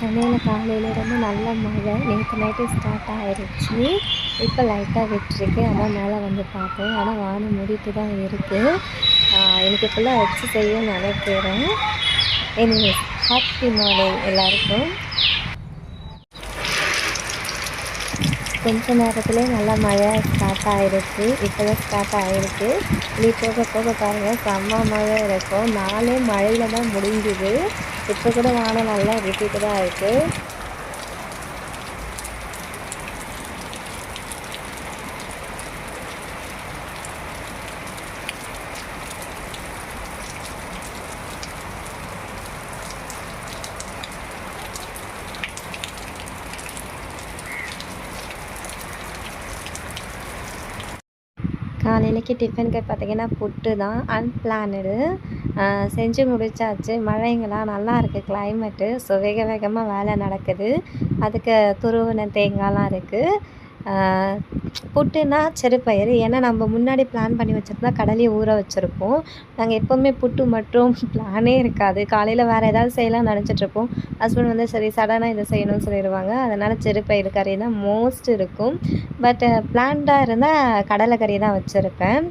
சென்னையில் காலையிலேருந்து நல்ல மழை. நேற்று நைட்டு ஸ்டார்ட் ஆகிருச்சு இப்போ லைட்டாக விட்டுருக்கு. அதான் மேலே வந்து பார்த்தேன் ஆனால் வானம் மூடிட்டு தான் இருக்குது எனக்கு ஃபுல்லாக வச்சு செய்ய நினைக்கிறேன். எனிவேஸ் ஹாப்பி மார்னிங் எல்லாருக்கும். கொஞ்ச நேரத்துலேயே நல்லா மழை ஸ்டார்ட் ஆகிருக்கு இப்போ தான் ஸ்டார்ட் ஆகிருக்கு நீ போக போக பாருங்கள் செம்ம மழை இருக்கும். நாளே மழையில் தான் முடிஞ்சுது. இப்போ கூட வானம் நல்லா விட்டுட்டு தான் இருக்குது காலையிலக்கு டிஃபனுக்கு பார்த்தீங்கன்னா புட்டு தான் அன்பிளானடு செஞ்சு முடிச்சாச்சு. மழைங்களா நல்லா இருக்குது கிளைமேட்டு ஸோ வேக வேகமாக வேலை நடக்குது. அதுக்கு துருவின தேங்காய்லாம் இருக்குது புட்டுனா சிறுபயிறு ஏன்னா நம்ம முன்னாடி பிளான் பண்ணி வச்சுருந்தா கடலையை ஊற வச்சுருப்போம். நாங்கள் எப்போவுமே புட்டு மட்டும் பிளானே இருக்காது. காலையில் வேறு ஏதாவது செய்யலாம் நினச்சிட்ருப்போம் ஹஸ்பண்ட் வந்து சரி சடனாக இதை செய்யணும்னு சொல்லிடுவாங்க. அதனால் சிறுபயிறு கறி தான் மோஸ்ட் இருக்கும். பட் பிளான்டாக இருந்தால் கடலை கறி தான் வச்சுருப்பேன்.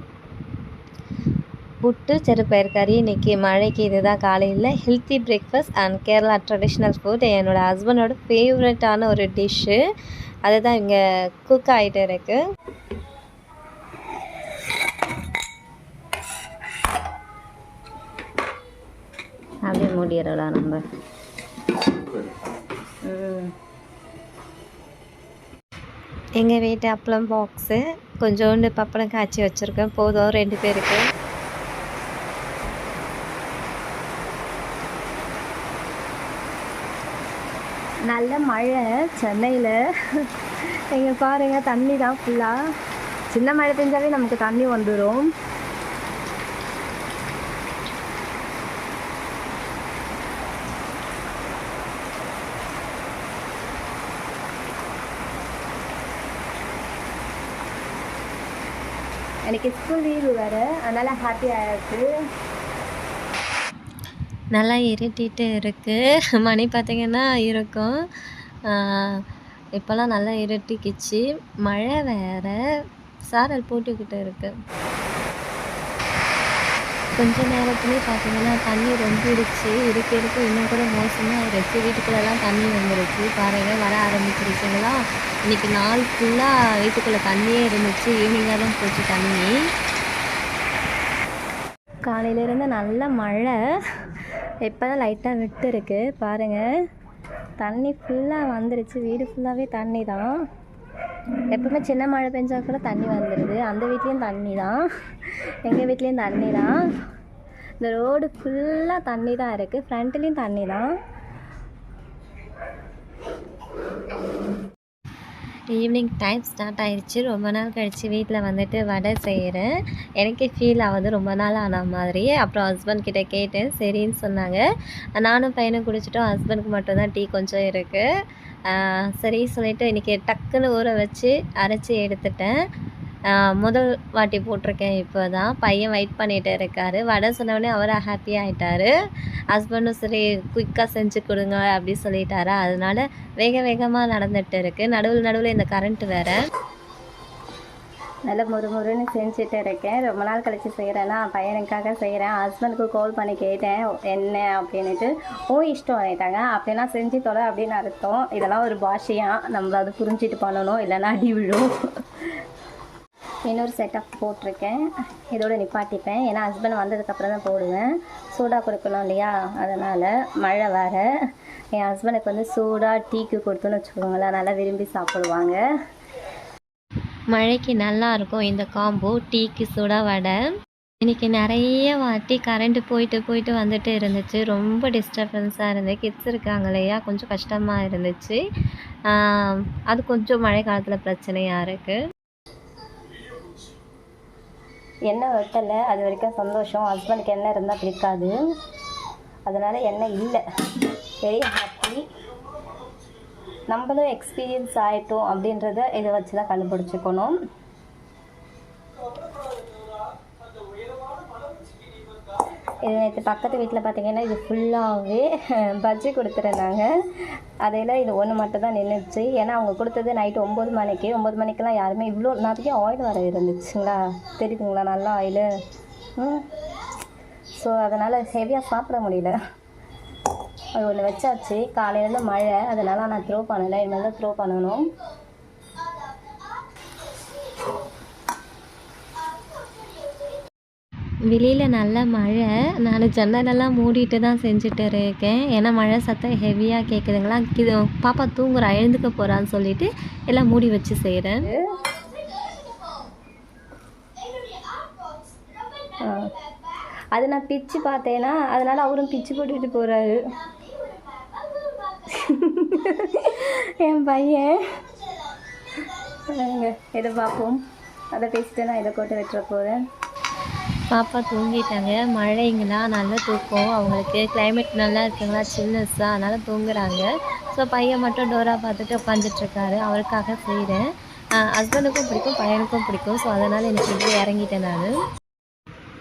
புட்டு செருப்பயிறு கறி இன்றைக்கி மழைக்கு இதுதான் காலையில். Healthy breakfast and Kerala traditional food என்னோடய ஹஸ்பண்டோட ஃபேவரட்டான ஒரு டிஷ்ஷு அதுதான் இங்கே குக் ஆகிட்டு இருக்குது அப்படியே மூடிடலாம் நம்ம. எங்கள் வீட்டு அப்பளம் பாக்ஸு கொஞ்சோண்டு பப்பளம் காய்ச்சி வச்சுருக்கேன். போதும் ரெண்டு பேருக்கு. நல்ல மழை சென்னையில். இங்கே பாருங்கள் தண்ணி தான் ஃபுல்லாக சின்ன மழை பெஞ்சாவே நமக்கு தண்ணி வந்துடும் எனக்கு ஸ்கூல் லீவு வேறு. அதனால் ஹாப்பியாக இருக்குது நல்லா இருட்டிட்டு இருக்குது மணி பார்த்திங்கன்னா இருக்கும். இப்போல்லாம் நல்லா இருட்டிக்கிச்சு. மழை வேறு. சாரல் போட்டுக்கிட்டு இருக்கு. கொஞ்ச நேரத்துலேயே பார்த்தீங்கன்னா தண்ணி ரொம்பிடுச்சு. இருக்க இருக்க இன்னும் கூட மோசமாக ஆயிடுச்சு. வீட்டுக்குள்ளெல்லாம் தண்ணி வந்துருச்சு. பாருங்கள் வர ஆரம்பிச்சிருச்சுங்களா இன்றைக்கி நாள் ஃபுல்லாக வீட்டுக்குள்ளே தண்ணியே இருந்துச்சு. ஈவினிங்காக தான் போச்சு தண்ணி. காலையிலேருந்து நல்ல மழை. இப்போ தான் லைட்டாக விட்டுருக்கு. பாருங்கள் தண்ணி ஃபுல்லாக வந்துருச்சு. வீடு ஃபுல்லாகவே தண்ணி தான் எப்பவுமே சின்ன மழை பெஞ்சால் கூட தண்ணி வந்துடுது அந்த வீட்லேயும் தண்ணி தான் எங்கள் வீட்லேயும் தண்ணி தான் இந்த ரோடு ஃபுல்லாக தண்ணி தான் இருக்குது ஃப்ரண்ட்லேயும் தண்ணி தான் ஈவினிங் டைம் ஸ்டார்ட் ஆயிடுச்சு ரொம்ப நாள் கழித்து வீட்டில் வந்துட்டு வடை செய்கிறேன் எனக்கே ஃபீல் ஆகுது. ரொம்ப நாள் ஆன மாதிரி அப்புறம் ஹஸ்பண்ட் கிட்டே கேட்டேன். சரின்னு சொன்னாங்க. நானும் பையனும் குடிச்சிட்டோம். ஹஸ்பண்டுக்கு மட்டும்தான் டீ கொஞ்சம் இருக்குது சரி சொல்லிவிட்டு இன்றைக்கி டக்குன்னு ஊற வச்சு அரைச்சி எடுத்துட்டேன். முதல் வாட்டி போட்டிருக்கேன் இப்போ தான் பையன் வெயிட் பண்ணிகிட்டு இருக்கார். வடை சொன்னோடனே அவர் ஹாப்பி ஆகிட்டாரு ஹஸ்பண்டும் சரி குயிக்காக செஞ்சு கொடுங்க அப்படி சொல்லிட்டாரு. அதனால வேக வேகமாக நடந்துகிட்டு இருக்குது நடுவில் நடுவில் இந்த கரண்ட்டு வேறு. நல்ல முறு முறுன்னு செஞ்சுட்டு இருக்கேன். ரொம்ப நாள் கழித்து செய்கிறேன்னா பையனுக்காக செய்கிறேன் ஹஸ்பண்டுக்கு கால் பண்ணி கேட்டேன். என்ன அப்படின்ட்டு ஓ இஷ்டம் ஆகிட்டாங்க அப்படின்னா செஞ்சு தொலை அப்படின்னு அர்த்தம். இதெல்லாம் ஒரு பாஷையாக நம்ம அது புரிஞ்சிட்டு பண்ணணும். இல்லைன்னா அடி விழும். இன்னொரு செட்டப் போட்டிருக்கேன். இதோட நிப்பாட்டிப்பேன். ஏன்னா ஹஸ்பண்ட் வந்ததுக்கப்புறம் தான் போடுவேன். சூடாக கொடுக்கணும் இல்லையா? அதனால் மழை வேறு. என் ஹஸ்பண்டுக்கு வந்து சூடாக டீக்கு கொடுத்தோன்னு வச்சுக்கோங்களேன். நல்லா விரும்பி சாப்பிடுவாங்க. மழைக்கு நல்லா இருக்கும் இந்த காம்போ டீக்கு சூடாக வடை. இன்றைக்கி நிறைய வாட்டி கரண்ட்டு போயிட்டு போயிட்டு வந்துட்டு இருந்துச்சு. ரொம்ப டிஸ்டர்பன்ஸாக இருந்து கிட்ஸ் இருக்காங்க இல்லையா? கொஞ்சம் கஷ்டமாக இருந்துச்சு. அது கொஞ்சம் மழை காலத்தில் பிரச்சனையாக இருக்குது எண்ணெய் வெட்டலை அது வரைக்கும் சந்தோஷம். ஹஸ்பண்டுக்கு எண்ணெய் இருந்தால் பிடிக்காது. அதனால் எண்ணெய் இல்லை. வெரி ஹாப்பி நம்மளும் எக்ஸ்பீரியன்ஸ் ஆகிட்டோம் அப்படின்றத இதை வச்சு தான் கண்டுபிடிச்சிக்கணும். இது நேற்று பக்கத்து வீட்டில் பார்த்தீங்கன்னா இது ஃபுல்லாகவே பஜ்ஜி கொடுத்துருந்தாங்க. அதில் இது ஒன்று மட்டும் தான் நின்றுச்சு ஏன்னா அவங்க கொடுத்தது நைட்டு ஒம்பது மணிக்கு. ஒம்பது மணிக்கெல்லாம் யாருமே இவ்வளோ நிறைய ஆயில் வர இருந்துச்சுங்களா? தெரியுதுங்களா? நல்லா ஆயிலு ஸோ அதனால் ஹெவியாக சாப்பிட முடியல. அது ஒன்று வச்சாச்சு. காலையிலேருந்து மழை. அதனால் நான் த்ரோ பண்ணலை. இனிமேல் தான் த்ரோ பண்ணணும். வெளியில் நல்ல மழை. நான் ஜன்னலெல்லாம் மூடிட்டு தான் செஞ்சுட்டு இருக்கேன். ஏன்னா மழை சத்தம் ஹெவியாக கேட்குதுங்களா இது பாப்பா தூங்குறா எழுந்துக்க போகிறான்னு சொல்லிட்டு எல்லாம் மூடி வச்சு செய்கிறேன் அது நான் பிச்சு பார்த்தேன்னா அதனால் அவரும் பிச்சு போட்டுட்டு போகிறாரு என் பையன். இதை பார்ப்போம். அதை பேசிட்டு நான் இதை கொண்டு விட்டுற போகிறேன் பாப்பா தூங்கிட்டாங்க. மழைங்களா நல்ல தூக்கம். அவங்களுக்கு கிளைமேட் நல்லா இருக்குங்களா? சில்னஸ்ஸாக அதனால் தூங்குறாங்க. ஸோ பையன் மட்டும் டோரா பார்த்துட்டு உட்காந்துட்ருக்காரு அவருக்காக செய்கிறேன் ஹஸ்பண்டுக்கும் பிடிக்கும் பையனுக்கும் பிடிக்கும். ஸோ அதனால் எனக்கு இப்படி இறங்கிட்டேன் நான்.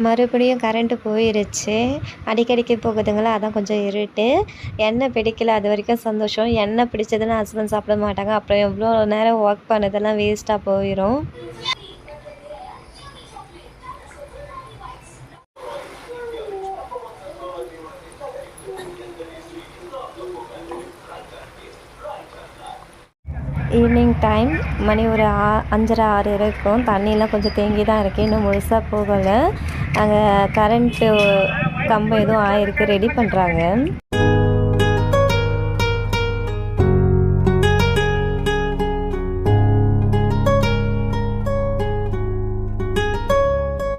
மறுபடியும் கரண்ட்டு போயிருச்சு. அடிக்கடிக்கு போகுதுங்களா? அதான் கொஞ்சம் இருட்டு. எண்ணெய் பிடிக்கல. அது வரைக்கும் சந்தோஷம். எண்ணெய் பிடிச்சதுன்னா ஹஸ்பண்ட் சாப்பிட மாட்டாங்க. அப்புறம் எவ்வளோ நேரம் ஒர்க் பண்ணதெல்லாம் வேஸ்ட்டாக போயிடும் ஈவினிங் டைம். மணி ஒரு ஆ அஞ்சரை ஆறு இருக்கும். தண்ணியெலாம் கொஞ்சம் தேங்கி தான் இருக்குது இன்னும் முழுசாக போகலை. அங்கே கரண்ட்டு கம்பம் எதுவும் ஆயிருக்கு. ரெடி பண்ணுறாங்க